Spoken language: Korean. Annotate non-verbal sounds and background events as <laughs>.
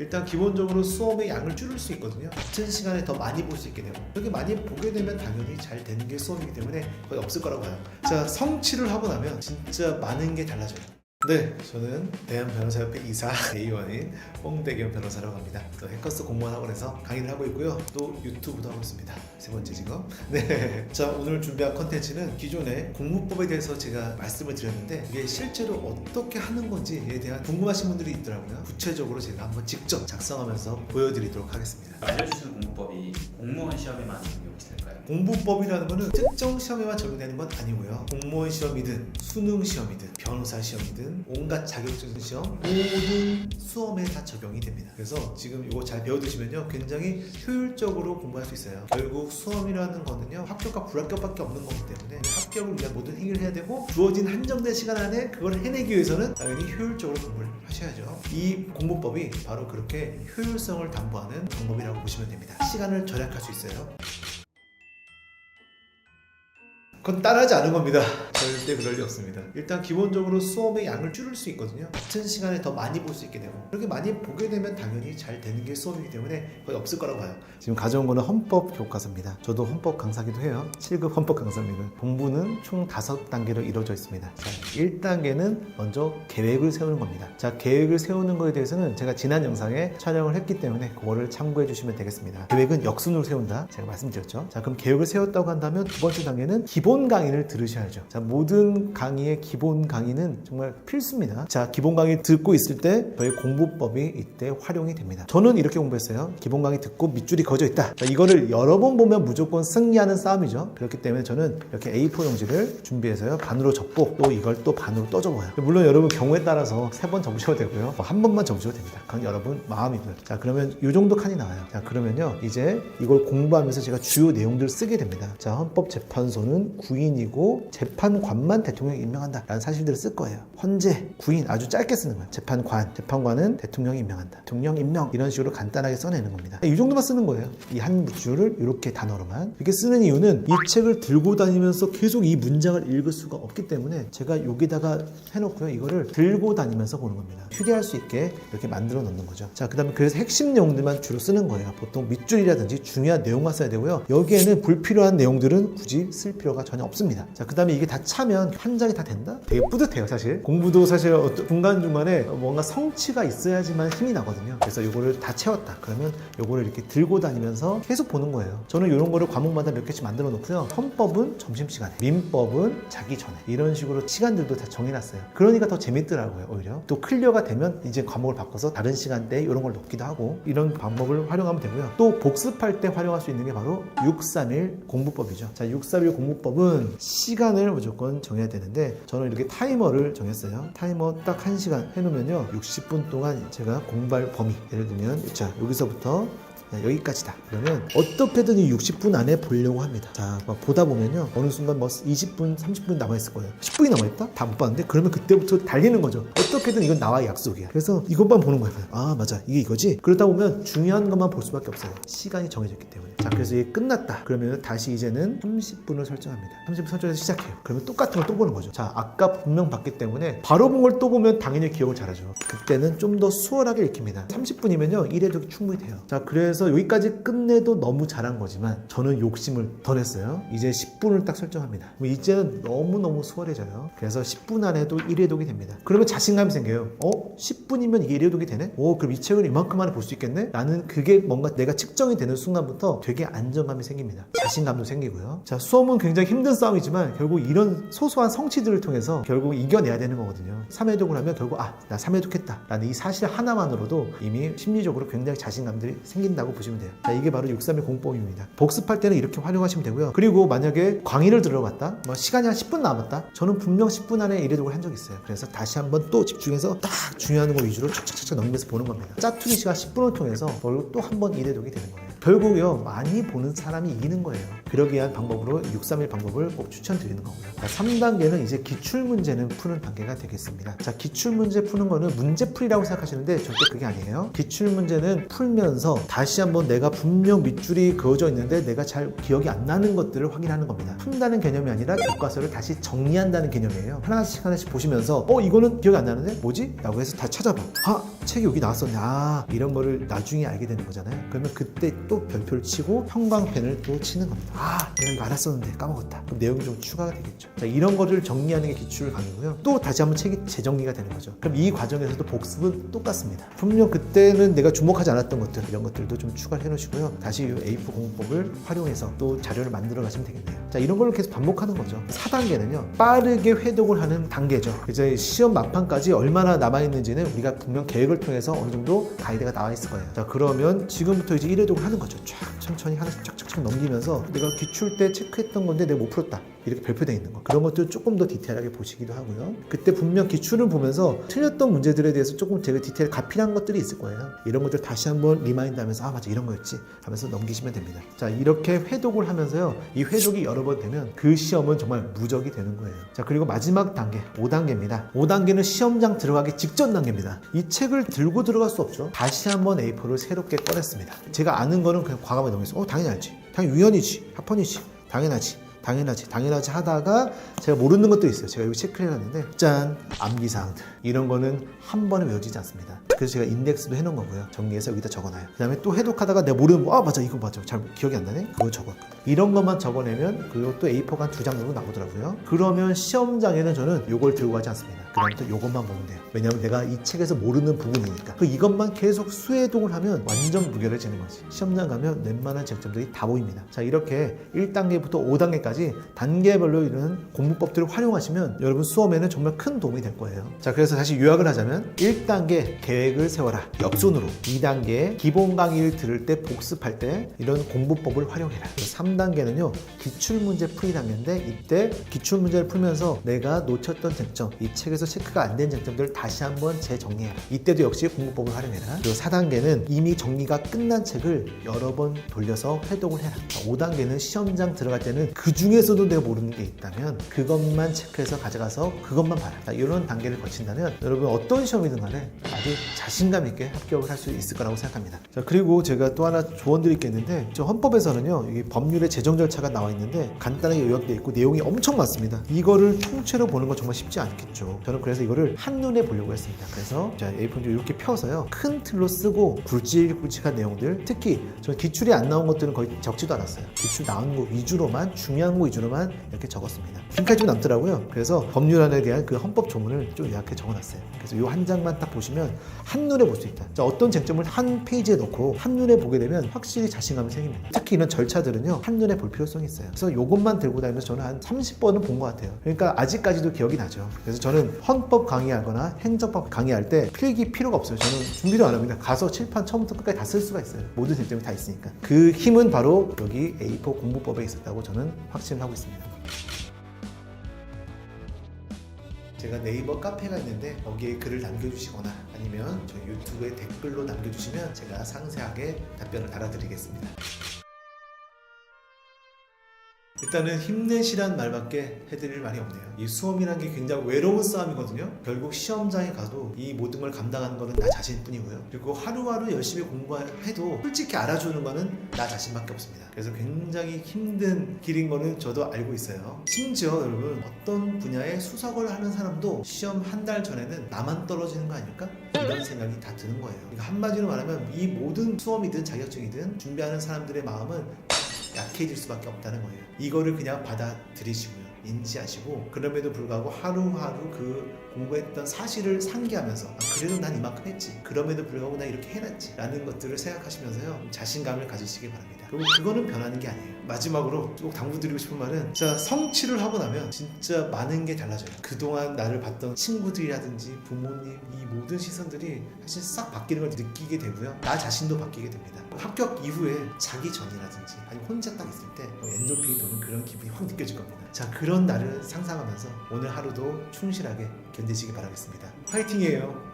일단 기본적으로 수업의 양을 줄일 수 있거든요. 같은 시간에 더 많이 볼 수 있게 되고 그렇게 많이 보게 되면 당연히 잘 되는 게 수업이기 때문에 거의 없을 거라고 봐요. 자 성취를 하고 나면 진짜 많은 게 달라져요. 네, 저는 대한 변호사협회 이사 <laughs> 대의원인 홍대겸 변호사라고 합니다. 또 해커스 공무원 학원에서 강의를 하고 있고요. 또 유튜브도 하고 있습니다. 세 번째 지금. <laughs> 네, 자 오늘 준비한 컨텐츠는 기존의 공무법에 대해서 제가 말씀을 드렸는데 이게 실제로 어떻게 하는 건지에 대한 궁금하신 분들이 있더라고요. 구체적으로 제가 한번 직접 작성하면서 보여드리도록 하겠습니다. 알려주시는 공부법이 공무원 시험에만 적용이 될까요? 공부법이라는 것은 특정 시험에만 적용되는 건 아니고요. 공무원 시험이든 수능 시험이든 변호사 시험이든 온갖 자격증 시험 모든 수험에 다 적용이 됩니다. 그래서 지금 이거 잘 배워두시면요 굉장히 효율적으로 공부할 수 있어요. 결국 수험이라는 거는요 합격과 불합격밖에 없는 거기 때문에 합격을 위한 모든 행위를 해야 되고 주어진 한정된 시간 안에 그걸 해내기 위해서는 당연히 효율적으로 공부를 하셔야죠. 이 공부법이 바로 그렇게 효율성을 담보하는 방법이라고 보시면 됩니다. 시간을 절약할 수 있어요. 그건 따라하지 않은 겁니다. 절대 그럴 리 없습니다. 일단 기본적으로 수업의 양을 줄일 수 있거든요. 같은 시간에 더 많이 볼 수 있게 되고 그렇게 많이 보게 되면 당연히 잘 되는 게 수업이기 때문에 거의 없을 거라고 봐요. 지금 가져온 거는 헌법 교과서입니다. 저도 헌법 강사기도 해요. 7급 헌법 강사입니다. 공부는 총 5단계로 이루어져 있습니다. 자, 1단계는 먼저 계획을 세우는 겁니다. 자, 계획을 세우는 거에 대해서는 제가 지난 영상에 촬영을 했기 때문에 그거를 참고해 주시면 되겠습니다. 계획은 역순으로 세운다. 제가 말씀드렸죠. 자, 그럼 계획을 세웠다고 한다면 두 번째 단계는 기본 강의를 들으셔야죠. 자, 모든 강의의 기본 강의는 정말 필수입니다. 자, 기본 강의 듣고 있을 때 저희 공부법이 이때 활용이 됩니다. 저는 이렇게 공부했어요. 기본 강의 듣고 밑줄이 그어져 있다. 자, 이거를 여러 번 보면 무조건 승리하는 싸움이죠. 그렇기 때문에 저는 이렇게 A4 용지를 준비해서요. 반으로 접고 또 이걸 또 반으로 또 접어요. 물론 여러분 경우에 따라서 세 번 접으셔도 되고요. 뭐 한 번만 접으셔도 됩니다. 그건 여러분 마음이고요. 자, 그러면 이 정도 칸이 나와요. 자, 그러면요. 이제 이걸 공부하면서 제가 주요 내용들을 쓰게 됩니다. 자, 헌법재판소는 구인이고 재판관만 대통령이 임명한다. 라는 사실들을 쓸 거예요. 헌재, 구인 아주 짧게 쓰는 거예요. 재판관, 재판관은 대통령이 임명한다. 대통령 임명 이런 식으로 간단하게 써내는 겁니다. 이 정도만 쓰는 거예요. 이 한 줄을 이렇게 단어로만 이렇게 쓰는 이유는 이 책을 들고 다니면서 계속 이 문장을 읽을 수가 없기 때문에 제가 여기다가 해놓고요. 이거를 들고 다니면서 보는 겁니다. 휴대할 수 있게 이렇게 만들어 놓는 거죠. 자, 그 다음에 그래서 핵심 내용들만 주로 쓰는 거예요. 보통 밑줄이라든지 중요한 내용만 써야 되고요. 여기에는 불필요한 내용들은 굳이 쓸 필요가 전혀 없습니다. 자, 그 다음에 이게 다 차면 한 장이 다 된다? 되게 뿌듯해요, 사실. 공부도 사실 어떤 중간중간에 뭔가 성취가 있어야지만 힘이 나거든요. 그래서 요거를 다 채웠다. 그러면 요거를 이렇게 들고 다니면서 계속 보는 거예요. 저는 이런 거를 과목마다 몇 개씩 만들어 놓고요. 헌법은 점심시간에, 민법은 자기 전에 이런 식으로 시간들도 다 정해놨어요. 그러니까 더 재밌더라고요, 오히려. 또 클리어가 되면 이제 과목을 바꿔서 다른 시간대에 이런 걸 넣기도 하고 이런 방법을 활용하면 되고요. 또 복습할 때 활용할 수 있는 게 바로 631 공부법이죠. 자, 631 공부법은 시간을 무조건 정해야 되는데 저는 이렇게 타이머를 정했어요. 타이머 딱 1시간 해놓으면요. 60분 동안 제가 공부할 범위 예를 들면 자 여기서부터 네, 여기까지다. 그러면 어떻게든 이 60분 안에 보려고 합니다. 자, 막 보다 보면요. 어느 순간 뭐 20분, 30분 남아있을 거예요. 10분이 남아있다? 다 못 봤는데? 그러면 그때부터 달리는 거죠. 어떻게든 이건 나와의 약속이야. 그래서 이것만 보는 거예요. 아, 맞아. 이게 이거지? 그러다 보면 중요한 것만 볼 수밖에 없어요. 시간이 정해졌기 때문에. 자, 그래서 이게 끝났다. 그러면 다시 이제는 30분을 설정합니다. 30분 설정해서 시작해요. 그러면 똑같은 걸 또 보는 거죠. 자, 아까 분명 봤기 때문에 바로 본 걸 또 보면 당연히 기억을 잘하죠. 그때는 좀 더 수월하게 읽힙니다. 30분이면요. 이래도 충분히 돼요. 자, 그래서 여기까지 끝내도 너무 잘한 거지만 저는 욕심을 더 냈어요. 이제 10분을 딱 설정합니다. 이제는 너무너무 수월해져요. 그래서 10분 안에도 1회독이 됩니다. 그러면 자신감이 생겨요. 어? 10분이면 이게 1회독이 되네? 오, 그럼 이 책을 이만큼 안에 볼 수 있겠네? 나는 그게 뭔가 내가 측정이 되는 순간부터 되게 안정감이 생깁니다. 자신감도 생기고요. 자, 수험은 굉장히 힘든 싸움이지만 결국 이런 소소한 성취들을 통해서 결국 이겨내야 되는 거거든요. 3회독을 하면 결국 아, 나 3회독 했다. 라는 이 사실 하나만으로도 이미 심리적으로 굉장히 자신감들이 생긴다고 보시면 돼요. 자, 이게 바로 631 공법입니다. 복습할 때는 이렇게 활용하시면 되고요. 그리고 만약에 강의를 들어갔다, 뭐 시간이 한 10분 남았다, 저는 분명 10분 안에 이래독을 한 적이 있어요. 그래서 다시 한번 또 집중해서 딱 중요한 거 위주로 착착착착 넘기면서 보는 겁니다. 짜투리 시간 10분을 통해서 또 한 번 이래독이 되는 거예요. 결국요 많이 보는 사람이 이기는 거예요. 그러기 위한 방법으로 631 방법을 꼭 추천드리는 거고요. 자, 3단계는 이제 기출 문제는 푸는 단계가 되겠습니다. 자, 기출 문제 푸는 거는 문제 풀이라고 생각하시는데 절대 그게 아니에요. 기출 문제는 풀면서 다시 한번 내가 분명 밑줄이 그어져 있는데 내가 잘 기억이 안 나는 것들을 확인하는 겁니다. 푼다는 개념이 아니라 교과서를 다시 정리한다는 개념이에요. 하나씩 하나씩 보시면서 어 이거는 기억이 안 나는데 뭐지? 라고 해서 다 찾아봐. 아 책이 여기 나왔었네. 아 이런 거를 나중에 알게 되는 거잖아요. 그러면 그때 또 별표를 치고 형광펜을 또 치는 겁니다. 아 내가 이거 알았었는데 까먹었다. 그럼 내용이 좀 추가가 되겠죠. 자 이런 거를 정리하는 게 기출 강의고요. 또 다시 한번 책이 재정리가 되는 거죠. 그럼 이 과정에서도 복습은 똑같습니다. 분명 그때는 내가 주목하지 않았던 것들 이런 것들도 좀 추가를 해놓으시고요. 다시 이 A4 공부법을 활용해서 또 자료를 만들어 가시면 되겠네요. 자 이런 걸 계속 반복하는 거죠. 4단계는요 빠르게 회독을 하는 단계죠. 이제 시험 막판까지 얼마나 남아 있는지는 우리가 분명 계획을 통해서 어느 정도 가이드가 나와 있을 거예요. 자 그러면 지금부터 이제 1회독을 하는 거죠. 쫙 천천히 하나씩 쫙쫙쫙 넘기면서 내가 기출 때 체크했던 건데 내가 못 풀었다. 이렇게 별표되어 있는 거. 그런 것들 조금 더 디테일하게 보시기도 하고요. 그때 분명 기출을 보면서 틀렸던 문제들에 대해서 조금 제가 디테일 가필한 것들이 있을 거예요. 이런 것들 다시 한번 리마인드 하면서 아 맞아 이런 거였지 하면서 넘기시면 됩니다. 자 이렇게 회독을 하면서요. 이 회독이 여러 번 되면 그 시험은 정말 무적이 되는 거예요. 자 그리고 마지막 단계 5단계입니다. 5단계는 시험장 들어가기 직전 단계입니다. 이 책을 들고 들어갈 수 없죠. 다시 한번 A4를 새롭게 꺼냈습니다. 제가 아는 거는 그냥 과감하게 넘겼어요. 어 당연히 알지. 당연히 위헌이지. 합헌이지. 당연하지 당연하지. 당연하지 하다가 제가 모르는 것도 있어요. 제가 여기 체크를 해놨는데 짠! 암기사항들 이런 거는 한 번에 외워지지 않습니다. 그래서 제가 인덱스도 해놓은 거고요. 정리해서 여기다 적어놔요. 그 다음에 또 해독하다가 내가 모르는 거 아 맞아. 이거 맞아. 잘 기억이 안 나네? 그거 적었거든 이런 것만 적어내면 그것도 A4가 한 두 장 정도 나오더라고요. 그러면 시험장에는 저는 요걸 들고 가지 않습니다. 그 다음부터 요것만 보면 돼요. 왜냐면 내가 이 책에서 모르는 부분이니까. 그 이것만 계속 수해독을 하면 완전 무결해지는 거지. 시험장 가면 웬만한 쟁점들이 다 보입니다. 자 이렇게 1단계부터 5단계까지 단계별로 이런 공부법들을 활용하시면 여러분 수험에는 정말 큰 도움이 될 거예요. 자 그래서 다시 요약을 하자면 1단계 계획을 세워라. 옆손으로. 2단계 기본 강의를 들을 때 복습할 때 이런 공부법을 활용해라. 3단계는요 기출문제 풀이 단계인데 이때 기출문제를 풀면서 내가 놓쳤던 쟁점 이 책에서 체크가 안 된 쟁점들을 다시 한번 재정리해라. 이때도 역시 공부법을 활용해라. 그리고 4단계는 이미 정리가 끝난 책을 여러 번 돌려서 회독을 해라. 5단계는 시험장 들어갈 때는 그 중에서도 내가 모르는 게 있다면 그것만 체크해서 가져가서 그것만 봐라. 자, 이런 단계를 거친다면 여러분 어떤 시험이든 간에 아주 자신감 있게 합격을 할 수 있을 거라고 생각합니다. 자 그리고 제가 또 하나 조언 드릴 게 있는데 저 헌법에서는요 이 법률의 제정 절차가 나와 있는데 간단하게 요약되어 있고 내용이 엄청 많습니다. 이거를 통째로 보는 건 정말 쉽지 않겠죠. 저는 그래서 이거를 한눈에 보려고 했습니다. 그래서 자 A4를 이렇게 펴서요 큰 틀로 쓰고 굵직굵직한 내용들 특히 저 기출이 안 나온 것들은 거의 적지도 않았어요. 기출 나온 거 위주로만 중요한 거 위주로만 이렇게 적었습니다 좀 남더라고요. 그래서 법률안에 대한 그 헌법 조문을 좀 요약해 적어놨어요. 그래서 이 한 장만 딱 보시면 한눈에 볼 수 있다. 자, 어떤 쟁점을 한 페이지에 넣고 한눈에 보게 되면 확실히 자신감이 생깁니다. 특히 이런 절차들은요 한눈에 볼 필요성이 있어요. 그래서 이것만 들고 다니면서 저는 한 30번은 본 것 같아요. 그러니까 아직까지도 기억이 나죠. 그래서 저는 헌법 강의하거나 행정법 강의할 때 필기 필요가 없어요. 저는 준비도 안 합니다. 가서 칠판 처음부터 끝까지 다 쓸 수가 있어요. 모든 쟁점이 다 있으니까. 그 힘은 바로 여기 A4 공부법에 있었다고 저는 확신을 하고 있습니다 제가 네이버 카페가 있는데 거기에 글을 남겨주시거나 아니면 저희 유튜브에 댓글로 남겨주시면 제가 상세하게 답변을 달아드리겠습니다. 일단은 힘내시란 말밖에 해드릴 말이 없네요. 이 수험이란 게 굉장히 외로운 싸움이거든요. 결국 시험장에 가도 이 모든 걸 감당하는 거는 나 자신뿐이고요. 그리고 하루하루 열심히 공부해도 솔직히 알아주는 거는 나 자신밖에 없습니다. 그래서 굉장히 힘든 길인 거는 저도 알고 있어요. 심지어 여러분 어떤 분야에 수석을 하는 사람도 시험 한 달 전에는 나만 떨어지는 거 아닐까? 이런 생각이 다 드는 거예요. 그러니까 한마디로 말하면 이 모든 수험이든 자격증이든 준비하는 사람들의 마음은 약해질 수밖에 없다는 거예요. 이거를 그냥 받아들이시고요. 인지하시고 그럼에도 불구하고 하루하루 그 공부했던 사실을 상기하면서 아, 그래도 난 이만큼 했지 그럼에도 불구하고 나 이렇게 해놨지 라는 것들을 생각하시면서요 자신감을 가지시기 바랍니다 그리고 그거는 변하는 게 아니에요. 마지막으로 꼭 당부드리고 싶은 말은 자 성취를 하고 나면 진짜 많은 게 달라져요. 그동안 나를 봤던 친구들이라든지 부모님 이 모든 시선들이 사실 싹 바뀌는 걸 느끼게 되고요. 나 자신도 바뀌게 됩니다. 합격 이후에 자기 전이라든지 아니면 혼자 딱 있을 때 엔도핀이 도는 그런 기분이 확 느껴질 겁니다. 자 그런 날을 상상하면서 오늘 하루도 충실하게 견디시기 바라겠습니다. 화이팅이에요